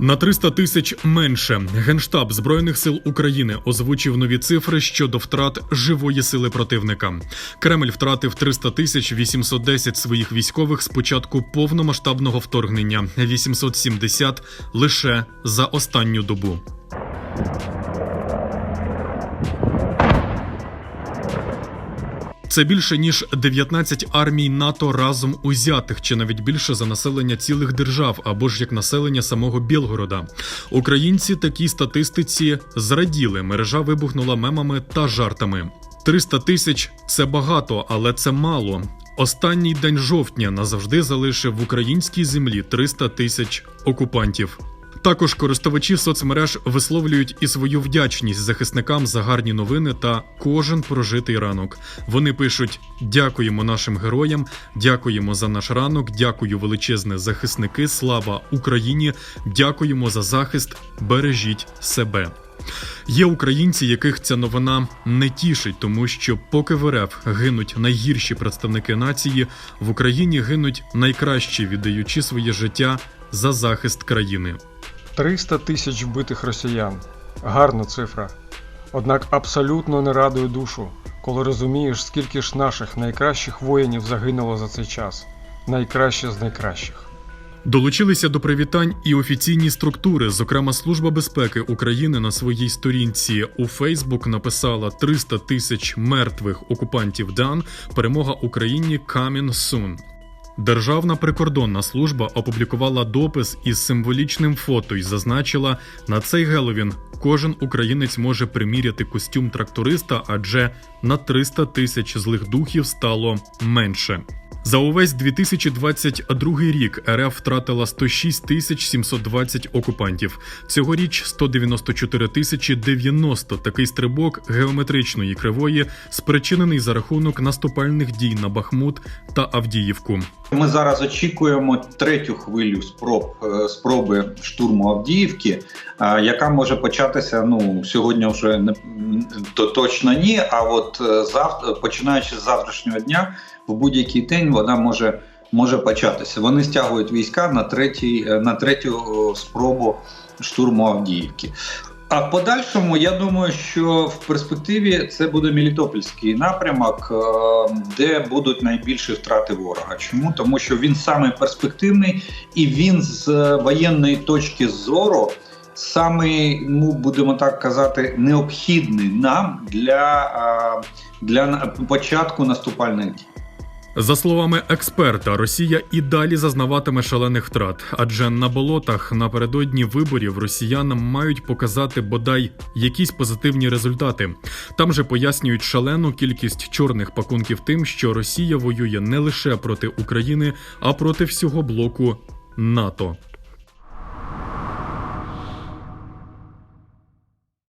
На 300 тисяч менше генштаб збройних сил України озвучив нові цифри щодо втрат живої сили противника. Кремль втратив 300 тисяч 810 своїх військових з початку повномасштабного вторгнення, 870 лише за останню добу. Це більше ніж 19 армій НАТО разом узятих, чи навіть більше за населення цілих держав, або ж як населення самого Білгорода. Українці такій статистиці зраділи. Мережа вибухнула мемами та жартами. 300 тисяч це багато, але це мало. Останній день жовтня назавжди залишив в українській землі 300 тисяч окупантів. Також користувачі соцмереж висловлюють і свою вдячність захисникам за гарні новини та кожен прожитий ранок. Вони пишуть: дякуємо нашим героям, дякуємо за наш ранок, дякую величезне захисники. Слава Україні! Дякуємо за захист. Бережіть себе. Є українці, яких ця новина не тішить, тому що поки в РФ гинуть найгірші представники нації, в Україні гинуть найкращі, віддаючи своє життя за захист країни. 300 тисяч вбитих росіян. Гарна цифра. Однак абсолютно не радує душу, коли розумієш, скільки ж наших найкращих воїнів загинуло за цей час. Найкраще з найкращих. Долучилися до привітань і офіційні структури. Зокрема, Служба безпеки України на своїй сторінці у Фейсбук написала 300 тисяч мертвих окупантів Дан. Перемога Україні coming soon. Державна прикордонна служба опублікувала допис із символічним фото і зазначила, на цей Геловін кожен українець може приміряти костюм тракториста, адже на 300 тисяч злих духів стало менше. За увесь 2022 рік РФ втратила 106 тисяч 720 окупантів. Цьогоріч 194 тисячі 90. Такий стрибок геометричної кривої спричинений за рахунок наступальних дій на Бахмут та Авдіївку. Ми зараз очікуємо третю хвилю спроб е, спроби штурму Авдіївки, яка може початися. Ну сьогодні вже не то точно ні. А от е, завтра, починаючи з завтрашнього дня, в будь-який день вона може може початися. Вони стягують війська на третій на третю спробу штурму Авдіївки. А в подальшому я думаю, що в перспективі це буде Мелітопольський напрямок, е, де будуть найбільші втрати ворога. Чому? Тому що він самий перспективний і він з воєнної точки зору самий, ну будемо так казати, необхідний нам для, для початку наступальних дій. За словами експерта, Росія і далі зазнаватиме шалених втрат, адже на болотах напередодні виборів росіянам мають показати бодай якісь позитивні результати. Там же пояснюють шалену кількість чорних пакунків тим, що Росія воює не лише проти України, а проти всього блоку НАТО.